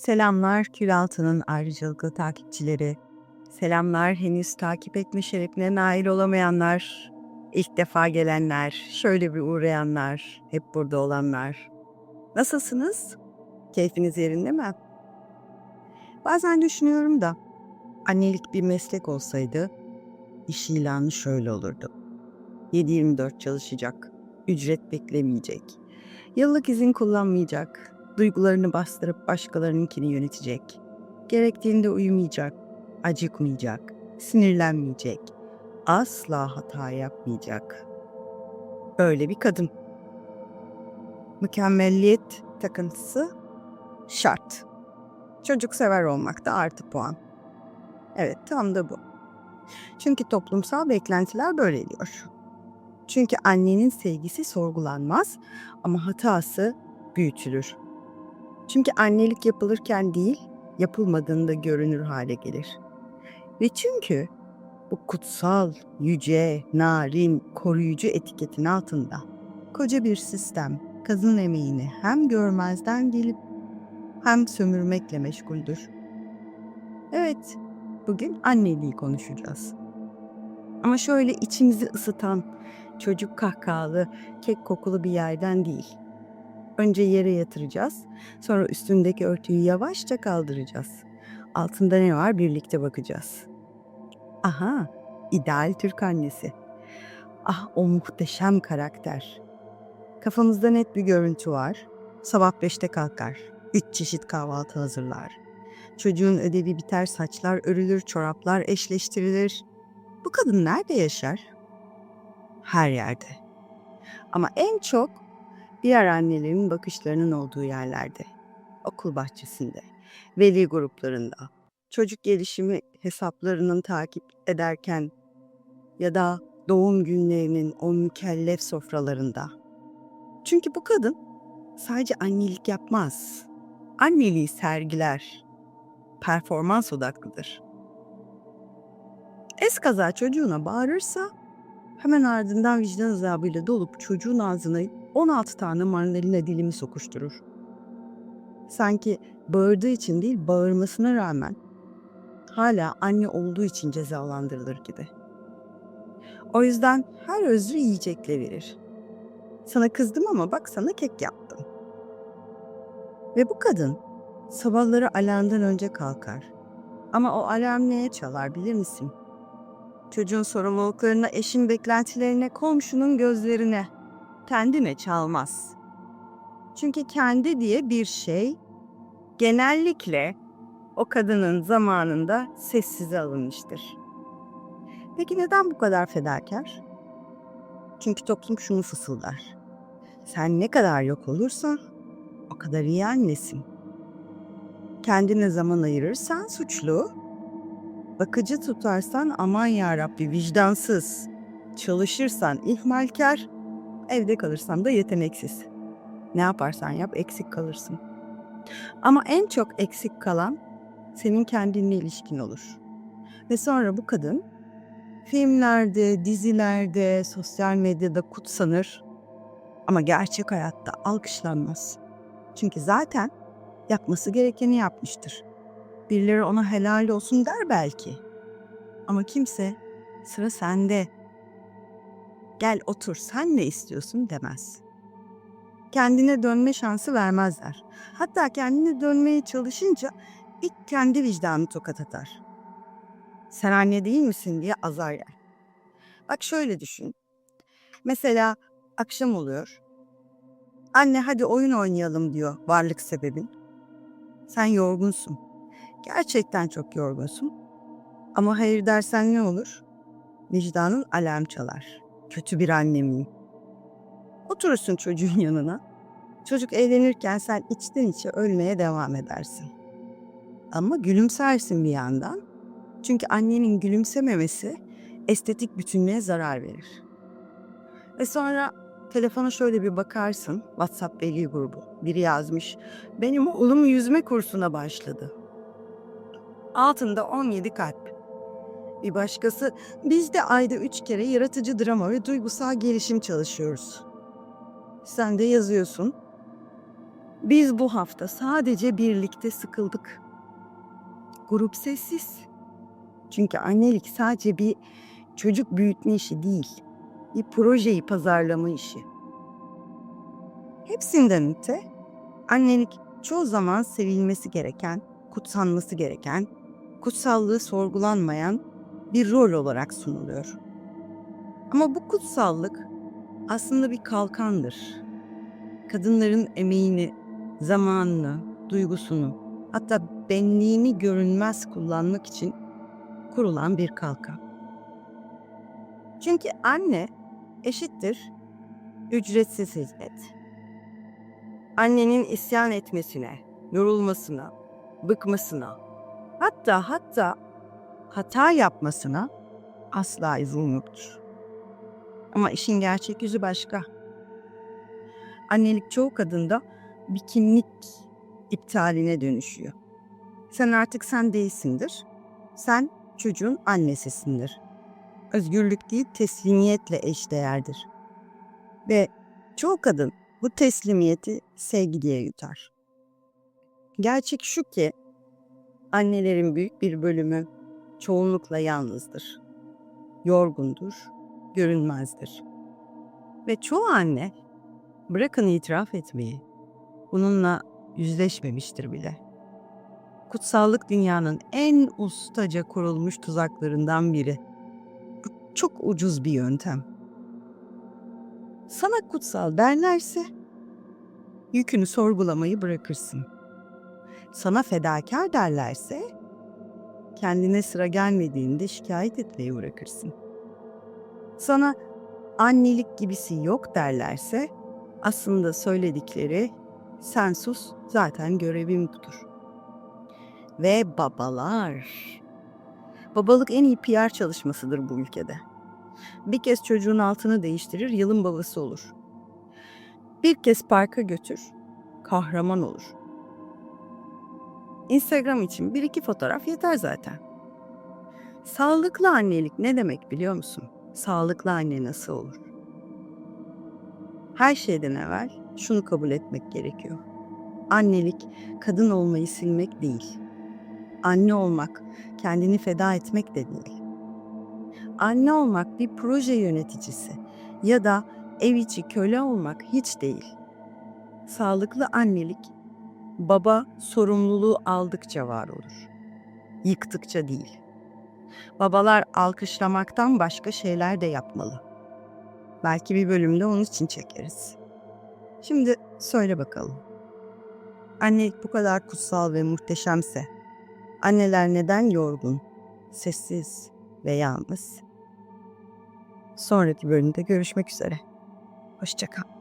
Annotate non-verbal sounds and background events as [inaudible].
Selamlar Külaltı'nın ayrıcalıklı takipçileri. Selamlar henüz takip etme şerefine nail olamayanlar, ilk defa gelenler, şöyle bir uğrayanlar, hep burada olanlar. Nasılsınız? Keyfiniz yerinde mi? Bazen düşünüyorum da annelik bir meslek olsaydı iş ilanı şöyle olurdu. 7-24 çalışacak, ücret beklemeyecek, yıllık izin kullanmayacak, duygularını bastırıp başkalarınınkini yönetecek, gerektiğinde uyumayacak, acıkmayacak, sinirlenmeyecek, asla hata yapmayacak. Öyle bir kadın. Mükemmelliyet takıntısı şart. Çocuk sever olmak da artı puan. Evet tam da bu. Çünkü toplumsal beklentiler böyle diyor. Çünkü annenin sevgisi sorgulanmaz ama hatası büyütülür. Çünkü annelik yapılırken değil, yapılmadığında görünür hale gelir. Ve çünkü bu kutsal, yüce, narin, koruyucu etiketin altında koca bir sistem kadın emeğini hem görmezden gelip hem sömürmekle meşguldür. Evet, bugün anneliği konuşacağız. Ama şöyle içimizi ısıtan, çocuk kahkahalı, kek kokulu bir yerden değil. Önce yere yatıracağız, sonra üstündeki örtüyü yavaşça kaldıracağız. Altında ne var birlikte bakacağız. Aha, ideal Türk annesi. Ah o muhteşem karakter. Kafamızda net bir görüntü var. Sabah beşte kalkar. Üç çeşit kahvaltı hazırlar. Çocuğun ödevi biter, saçlar örülür, çoraplar eşleştirilir. Bu kadın nerede yaşar? Her yerde. Ama en çok diğer annelerin bakışlarının olduğu yerlerde. Okul bahçesinde, veli gruplarında, çocuk gelişimi hesaplarının takip ederken ya da doğum günlerinin o mükellef sofralarında. Çünkü bu kadın sadece annelik yapmaz. Anneliği sergiler. Performans odaklıdır. Eskaza çocuğuna bağırırsa hemen ardından vicdan azabıyla dolup çocuğun ağzına 16 tane mandalina dilimi sokuşturur. Sanki bağırdığı için değil, bağırmasına rağmen hala anne olduğu için cezalandırılır gibi. O yüzden her özrü yiyecekle verir. Sana kızdım ama bak sana kek yaptım. Ve bu kadın sabahları alarmdan önce kalkar. Ama o alarm neye çalar bilir misin? Çocuğun sorumluluklarına, eşin beklentilerine, komşunun gözlerine, kendine çalmaz. Çünkü kendi diye bir şey genellikle o kadının zamanında sessize alınmıştır. Peki neden bu kadar fedakar? Çünkü toplum şunu fısıldar. Sen ne kadar yok olursan o kadar iyi annesin. Kendine zaman ayırırsan suçlu, bakıcı tutarsan aman ya Rabbi vicdansız, çalışırsan ihmalkar, evde kalırsan da yeteneksiz. Ne yaparsan yap eksik kalırsın. Ama en çok eksik kalan senin kendinle ilişkin olur. Ve sonra bu kadın filmlerde, dizilerde, sosyal medyada kutsanır ama gerçek hayatta alkışlanmaz. Çünkü zaten yapması gerekeni yapmıştır. Birileri ona helal olsun der belki. Ama kimse sıra sende. Gel otur sen ne istiyorsun demez. Kendine dönme şansı vermezler. Hatta kendine dönmeye çalışınca ilk kendi vicdanı tokat atar. Sen anne değil misin diye azar yer. Bak şöyle düşün. Mesela akşam oluyor. Anne hadi oyun oynayalım diyor varlık sebebin. Sen yorgunsun. Gerçekten çok yorgunsun. Ama hayır dersen ne olur? Vicdanın alarm çalar. Kötü bir anne miyim? Oturursun çocuğun [laughs] yanına. Çocuk eğlenirken sen içten içe ölmeye devam edersin. Ama gülümsersin bir yandan. Çünkü annenin gülümsememesi estetik bütünlüğe zarar verir. Ve sonra telefona şöyle bir bakarsın. WhatsApp veli grubu. Biri yazmış. Benim oğlum yüzme kursuna başladı. Altında 17 kalp. Bir başkası biz de ayda 3 kere yaratıcı drama ve duygusal gelişim çalışıyoruz. Sen de yazıyorsun. Biz bu hafta sadece birlikte sıkıldık. Grup sessiz. Çünkü annelik sadece bir çocuk büyütme işi değil. Bir projeyi pazarlama işi. Hepsinden öte annelik çoğu zaman sevilmesi gereken, kutsanması gereken, kutsallığı sorgulanmayan bir rol olarak sunuluyor. Ama bu kutsallık aslında bir kalkandır. Kadınların emeğini, zamanını, duygusunu, hatta benliğini görünmez kullanmak için kurulan bir kalkan. Çünkü anne eşittir ücretsiz hizmet. Annenin isyan etmesine, yorulmasına, bıkmasına, hatta hatta hata yapmasına asla izin yoktur. Ama işin gerçek yüzü başka. Annelik çoğu kadında bir kimlik iptaline dönüşüyor. Sen artık sen değilsindir. Sen çocuğun annesisindir. Özgürlük değil teslimiyetle eşdeğerdir. Ve çoğu kadın bu teslimiyeti sevgiliye yutar. Gerçek şu ki annelerin büyük bir bölümü çoğunlukla yalnızdır. Yorgundur, görünmezdir. Ve çoğu anne bırakın itiraf etmeyi bununla yüzleşmemiştir bile. Kutsallık dünyanın en ustaca kurulmuş tuzaklarından biri. Çok ucuz bir yöntem. Sana kutsal derlerse yükünü sorgulamayı bırakırsın. Sana fedakar derlerse kendine sıra gelmediğinde şikayet etmeyi bırakırsın. Sana annelik gibisi yok derlerse aslında söyledikleri sen sus zaten görevim budur. Ve babalar. Babalık en iyi PR çalışmasıdır bu ülkede. Bir kez çocuğun altını değiştirir, yılın babası olur. Bir kez parka götür, kahraman olur. Instagram için bir iki fotoğraf yeter zaten. Sağlıklı annelik ne demek biliyor musun? Sağlıklı anne nasıl olur? Her şeyden evvel şunu kabul etmek gerekiyor. Annelik kadın olmayı silmek değil. Anne olmak kendini feda etmek de değil. Anne olmak bir proje yöneticisi ya da ev içi köle olmak hiç değil. Sağlıklı annelik baba sorumluluğu aldıkça var olur. Yıktıkça değil. Babalar alkışlamaktan başka şeyler de yapmalı. Belki bir bölümde onun için çekeriz. Şimdi söyle bakalım. Annelik bu kadar kutsal ve muhteşemse, anneler neden yorgun, sessiz ve yalnız? Sonraki bölümde görüşmek üzere. Hoşçakal.